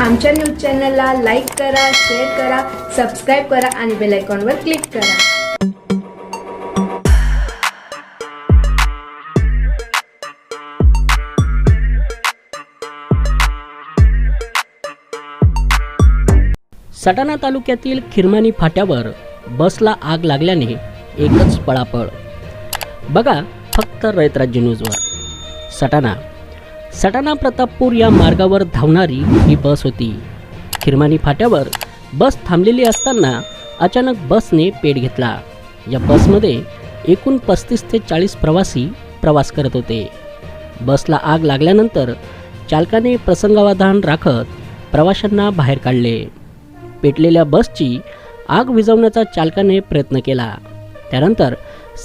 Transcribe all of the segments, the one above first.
आमच्या न्यूज चॅनलला लाईक करा शेअर करा सबस्क्राईब करा आणि बेल आयकॉनवर क्लिक करा. सटाणा तालुक्यातील खिरमानी फाट्यावर बसला आग लागल्याने एकच पळापळ. बघा फक्त रयतराज्य न्यूजवर. सटाणा सटाणा प्रतापपूर या मार्गावर धावणारी ही बस होती. खिरमानी फाट्यावर बस थांबलेली असताना अचानक बसने पेट घेतला. या बसमध्ये एकूण पस्तीस ते चाळीस प्रवासी प्रवास करत होते. बसला आग लागल्यानंतर चालकाने प्रसंगावधान राखत प्रवाशांना बाहेर काढले. पेटलेल्या बसची आग विझवण्याचा चालकाने प्रयत्न केला. त्यानंतर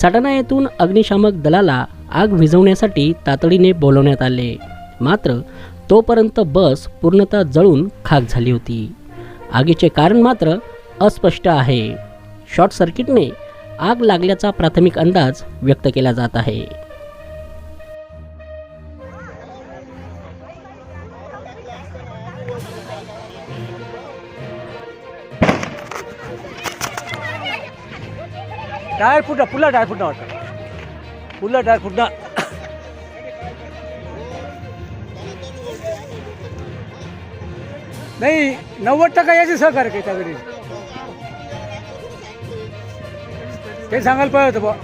सटाणा येथून अग्निशामक दलाला आग विझवण्यासाठी तातडीने बोलवण्यात आले. मात्र तोपर्यंत बस पूर्णतः जळून खाक झाली होती. आगीचे कारण मात्र अस्पष्ट आहे. शॉर्ट सर्किटने आग लागल्याचा प्राथमिक अंदाज व्यक्त केला जात आहे. टायर फुटला पुन्हा टायर फुटला वाटतं पुन्हा टायर फुटला. नाही नव्वद टक्का याचे सहकार्य काही त्याकडे ते सांगायला पाहिजे होतं बा